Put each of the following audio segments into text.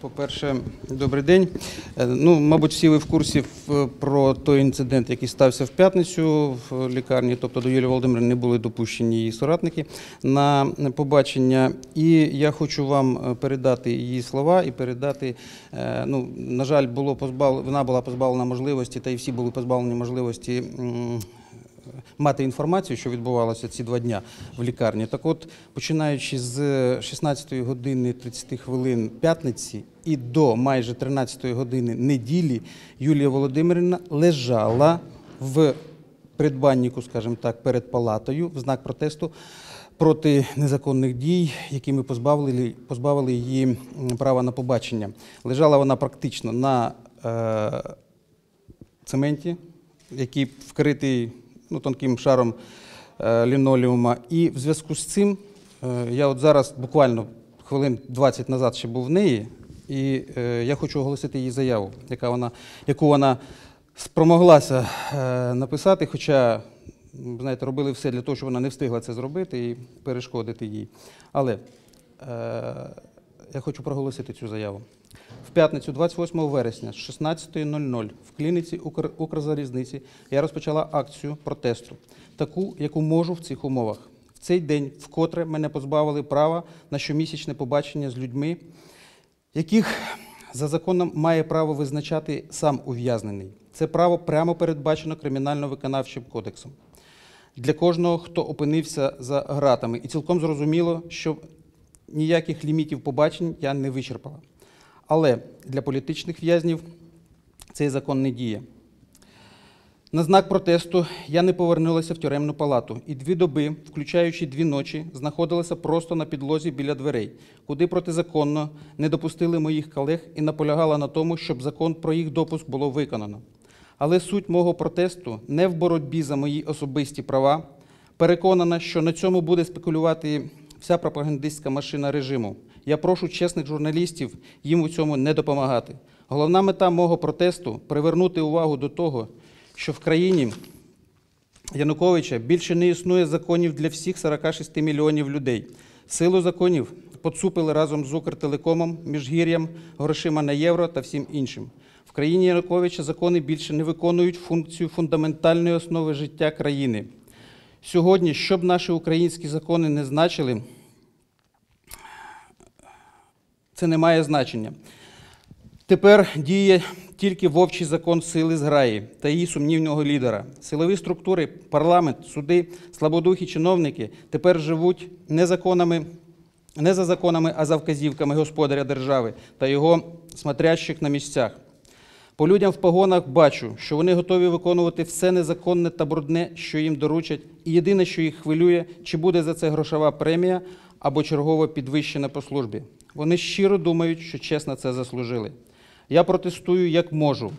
По-перше, добрий день. Е, Ну, мабуть, всі ви в курсі про той інцидент, який стався в п'ятницю в лікарні. Тобто до Юлії Володимирівни не були допущені її соратники на побачення. І я хочу вам е, передати її слова і передати. е, Ну, на жаль, було позбав... вона була позбавлена можливості, та й всі були позбавлені можливості. Мати інформацію, що відбувалося ці два дня в лікарні. Так от, починаючи з 16 години 30 хвилин п'ятниці і до майже 13 години неділі, Юлія Володимирівна лежала в придбанніку, скажімо так, перед палатою в знак протесту проти незаконних дій, якими позбавили, позбавили її права на побачення. Лежала вона практично на е, цементі, який вкритий ну, тонким шаром е, лінолеума. І в зв'язку з цим е, я от зараз буквально хвилин 20 назад ще був в неї, і е, я хочу оголосити її заяву, яка вона, яку вона спромоглася написати, хоча, знаєте, робили все для того, щоб вона не встигла це зробити і перешкодити їй. Але я хочу проголосити цю заяву. В п'ятницю, 28 вересня, з 16.00 в клініці Укр... Укрзалізниці я розпочала акцію протесту, таку, яку можу в цих умовах. В цей день вкотре мене позбавили права на щомісячне побачення з людьми, яких за законом має право визначати сам ув'язнений. Це право прямо передбачено кримінально-виконавчим кодексом для кожного, хто опинився за гратами. І цілком зрозуміло, що ніяких лімітів побачень я не вичерпала. Але для політичних в'язнів цей закон не діє. На знак протесту я не повернулася в тюремну палату і дві доби, включаючи дві ночі, знаходилася просто на підлозі біля дверей, куди протизаконно не допустили моїх колег і наполягала на тому, щоб закон про їх допуск було виконано. Але суть мого протесту не в боротьбі за мої особисті права. Переконана, що на цьому буде спекулювати вся пропагандистська машина режиму. Я прошу чесних журналістів їм у цьому не допомагати. Головна мета мого протесту привернути увагу до того, що в країні Януковича більше не існує законів для всіх 46 мільйонів людей. Силу законів поцупили разом з Укртелекомом, Міжгір'ям, грошима на євро та всім іншим. В країні Януковича закони більше не виконують функцію фундаментальної основи життя країни. Сьогодні, щоб наші українські закони не значили, це не має значення. Тепер діє тільки вовчий закон сили зграї та її сумнівного лідера. Силові структури, парламент, суди, слабодухі чиновники тепер живуть не законами, не за законами, а за вказівками господаря держави та його смотрящих на місцях. По людям в погонах бачу, що вони готові виконувати все незаконне та брудне, що їм доручать, і єдине, що їх хвилює, чи буде за це грошова премія або чергове підвищення по службі. Вони щиро думають, що чесно це заслужили. Я протестую як можу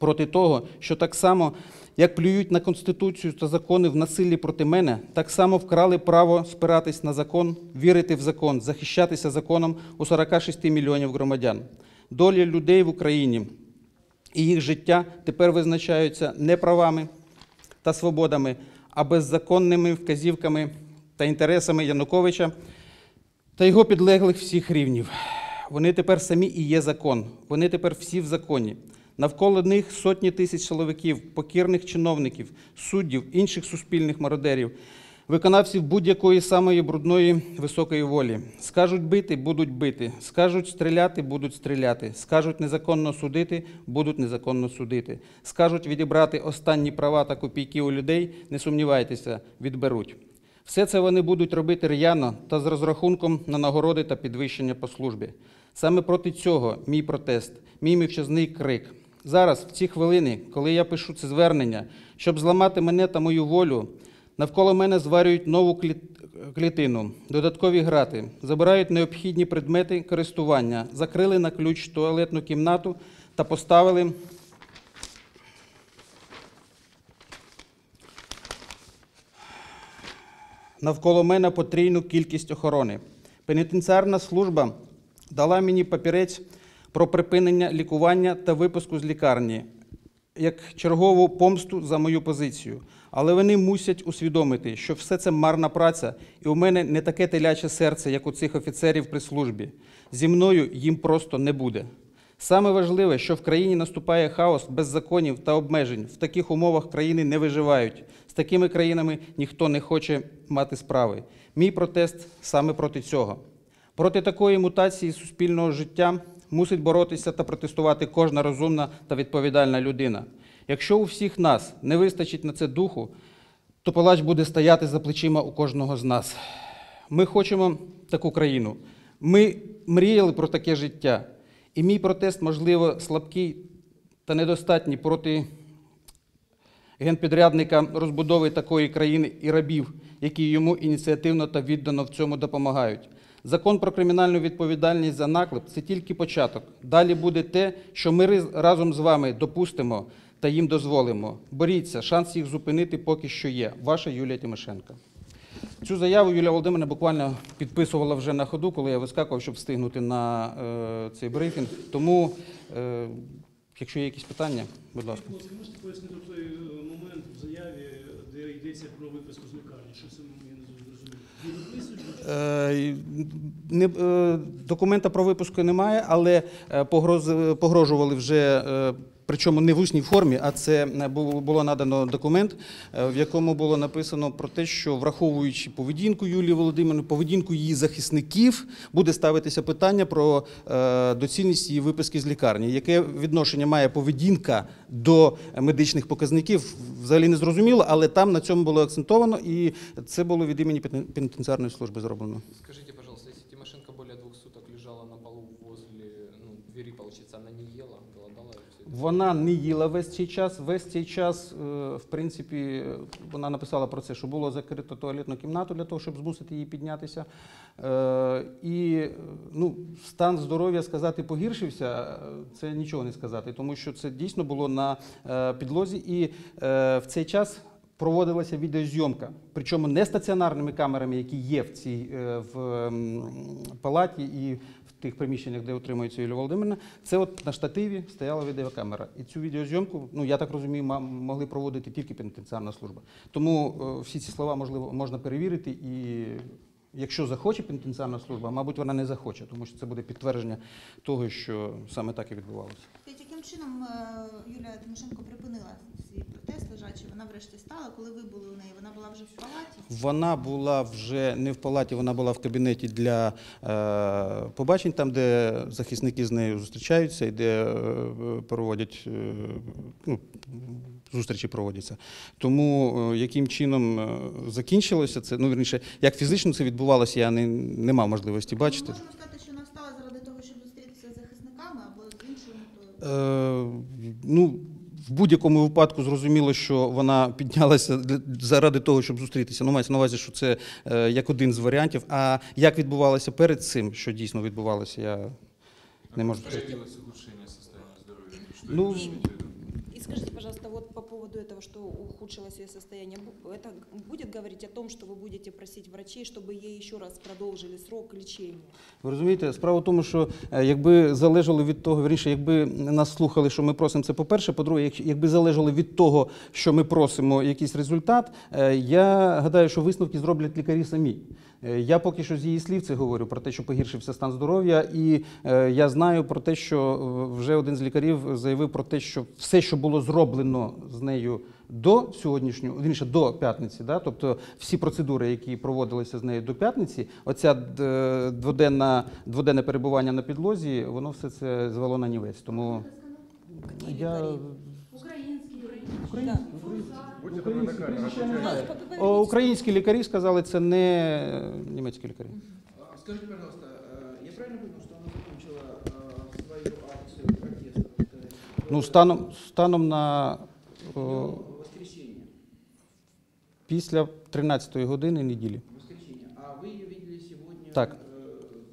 проти того, що так само, як плюють на Конституцію та закони в насиллі проти мене, так само вкрали право спиратись на закон, вірити в закон, захищатися законом у 46 мільйонів громадян. Доля людей в Україні і їх життя тепер визначаються не правами та свободами, а беззаконними вказівками та інтересами Януковича та його підлеглих всіх рівнів. Вони тепер самі і є закон. Вони тепер всі в законі. Навколо них сотні тисяч чоловіків, покірних чиновників, суддів, інших суспільних мародерів, виконавців будь-якої самої брудної високої волі. Скажуть бити, будуть бити. Скажуть стріляти, будуть стріляти. Скажуть незаконно судити, будуть незаконно судити. Скажуть відібрати останні права та копійки у людей, не сумнівайтеся, відберуть. Все це вони будуть робити р'яно та з розрахунком на нагороди та підвищення по службі. Саме проти цього мій протест, мій мовчазний крик. Зараз, в ці хвилини, коли я пишу це звернення, щоб зламати мене та мою волю, навколо мене зварюють нову клітину, додаткові грати, забирають необхідні предмети користування, закрили на ключ туалетну кімнату та поставили навколо мене потрійну кількість охорони. Пенітенціарна служба дала мені папірець про припинення лікування та випуску з лікарні. як чергову помсту за мою позицію. Але вони мусять усвідомити, що все це марна праця, і у мене не таке теляче серце, як у цих офіцерів при службі. Зі мною їм просто не буде. Саме важливе, що в країні наступає хаос без законів та обмежень. В таких умовах країни не виживають. З такими країнами ніхто не хоче мати справи. Мій протест саме проти цього. Проти такої мутації суспільного життя мусить боротися та протестувати кожна розумна та відповідальна людина. Якщо у всіх нас не вистачить на це духу, то палач буде стояти за плечима у кожного з нас. Ми хочемо таку країну. Ми мріяли про таке життя. І мій протест, можливо, слабкий та недостатній проти генпідрядника розбудови такої країни і рабів, які йому ініціативно та віддано в цьому допомагають. Закон про кримінальну відповідальність за наклеп це тільки початок. Далі буде те, що ми разом з вами допустимо та їм дозволимо. Боріться, шанс їх зупинити поки що є. Ваша Юлія Тимошенко. Цю заяву Юлія Володимирівна буквально підписувала вже на ходу, коли я вискакував, щоб встигнути на е, цей брифінг. Тому, е, якщо є якісь питання, будь ласка. Ласка, можете пояснити той момент в заяві, де йдеться про виписку з лікарні? Що це я не зрозумів? Е, Не, е, документа про випуску немає, але е, погроз- погрожували вже. е, Причому не в усній формі, а це е, було надано документ, е, в якому було написано про те, що враховуючи поведінку Юлії Володимирівни, поведінку її захисників, буде ставитися питання про е, доцільність її виписки з лікарні. Яке відношення має поведінка до медичних показників, взагалі не зрозуміло, але там на цьому було акцентовано, і це було від імені пен- пенітенціарної служби зроблено. Скажите, пожалуйста, если Тимошенко более двух суток лежала на полу возле ну, двери, получается, она не ела, голодала? и всё это? Вона не їла весь цей час. Весь цей час, е, в принципі, вона написала про це, що було закрито туалетну кімнату для того, щоб змусити її піднятися. Е, І ну, стан здоров'я сказати погіршився, е, це нічого не сказати, тому що це дійсно було на підлозі, і в цей час. Проводилася відеозйомка, причому не стаціонарними камерами, які є в цій в палаті і тих приміщеннях, де утримується Юлія Володимирівна. Це от на штативі стояла відеокамера. І цю відеозйомку, ну я так розумію, могли проводити тільки пенітенціарна служба. Тому е, всі ці слова можливо можна перевірити і. Якщо захоче пенітенціарна служба, мабуть, вона не захоче, тому що це буде підтвердження того, що саме так і відбувалося. Чином е, Юлія Тимошенко припинила свій протест лежачий? Вона врешті стала, коли ви були у неї? Вона була вже в палаті? Вона була вже не в палаті, вона була в кабінеті для е, побачень, там, де захисники з нею зустрічаються і де е, проводять е, ну, зустрічі проводяться. Тому е, яким чином е, закінчилося це, ну вірніше, як фізично це відбувалося, я не, не мав можливості бачити. Можемо сказати, що вона встала заради того, щоб зустрітися з захисниками або з іншою метою? Е, ну, в будь-якому випадку зрозуміло, що вона піднялася заради того, щоб зустрітися. Ну, мається на увазі, що це е, як один з варіантів. А як відбувалося перед цим, що дійсно відбувалося, я не можу сказати. Ну, скажите, пожалуйста, вот по поводу этого, что ухудшилось ее состояние, бу- это будет говорить о том, что вы будете просить врачей, чтобы ей еще раз продолжили срок лечения? Ви розумієте, справа в тому, що е, якби залежало від того, вірніше, якби нас слухали, що ми просимо це по-перше, по-друге, якщо- якби залежало від того, що ми просимо якийсь результат, е, я гадаю, що висновки зроблять лікарі самі. Е, Я поки що з її слів це говорю про те, що погіршився стан здоров'я, і е, я знаю про те, що е, вже один з лікарів заявив про те, що все, що було зроблено з нею до сьогоднішнього, вірніше, до п'ятниці, да, тобто всі процедури, які проводилися з нею до п'ятниці, оця дводенна, дводенне перебування на підлозі, воно все це звело на нівець. Тому я Да. українські, прізвища я не знаю. Ну, поговорите О, с- Українські лікарі сказали, це не німецькі лікарі. А, Скажите, пожалуйста, э, я правильно понял, что она закончила э, свою акцию протеста? так сказать, в- Ну, станом, станом на о, в воскресенье? після 13-ї години неділі. В воскресенье. А вы ее видели сегодня Так. э,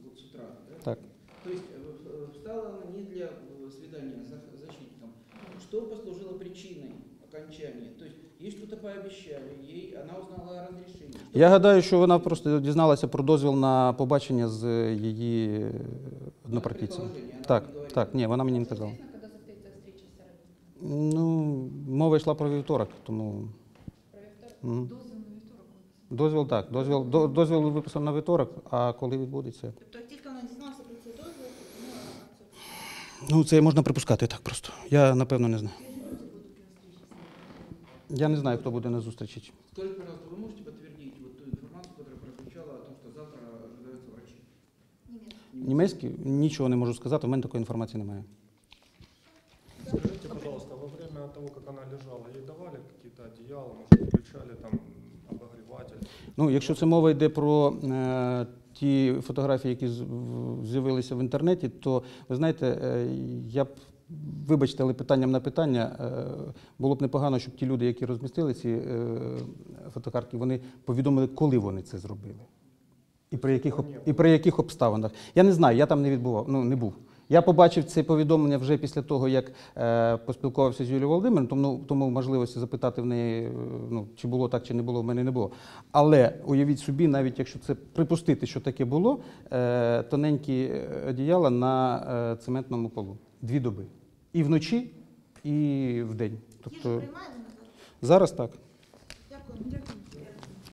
вот с утра, да? Так. То есть э, э, встала она не для э, свидания с зах- защитником. Что ей что-то пообещали, ей она узнала о разрешении. Что Я гадаю, що вона просто дізналася про дозвіл на побачення з її е, однопартійцем. Так, не говорила. так, ні, вона мені не казала. Ну, мова йшла про вівторок, тому. Мгм. Дозвіл на так. Дозвіл, до- дозвіл виписано на вівторок, а коли відбудеться? Тобто, як тільки вона дізналася про цей дозвіл, пропонує акцію. Ну, це можна припускати так просто. Я напевно не знаю. Я не знаю, хто буде на зустрічі. Скажите, пожалуйста, вы можете подтвердить вот ту информацию, которая прозвучала о том, что завтра ожидаются врачи? Німець. Німецький нічого не можу сказати, в мене такої інформації немає. Скажите, пожалуйста, во время того, как она лежала, ей давали какие-то одеяла, может, включали там обогреватель? Ну, якщо це мова йде про е, ті фотографії, які з- в- з'явилися в інтернеті, то ви знаєте, е, я б. Вибачте, але питанням на питання е, було б непогано, щоб ті люди, які розмістили ці е, фотокартки, вони повідомили, коли вони це зробили. І при яких, і при яких обставинах. Я не знаю, я там не відбував, ну не був. Я побачив це повідомлення вже після того, як е, поспілкувався з Юлією Володимиром, тому, тому можливості запитати в неї, е, ну, чи було так, чи не було, в мене не було. Але уявіть собі, навіть якщо це припустити, що таке було, е, тоненькі одіяла на е, цементному полу. Дві доби. І вночі, і вдень. Тобто зараз так. Дякую.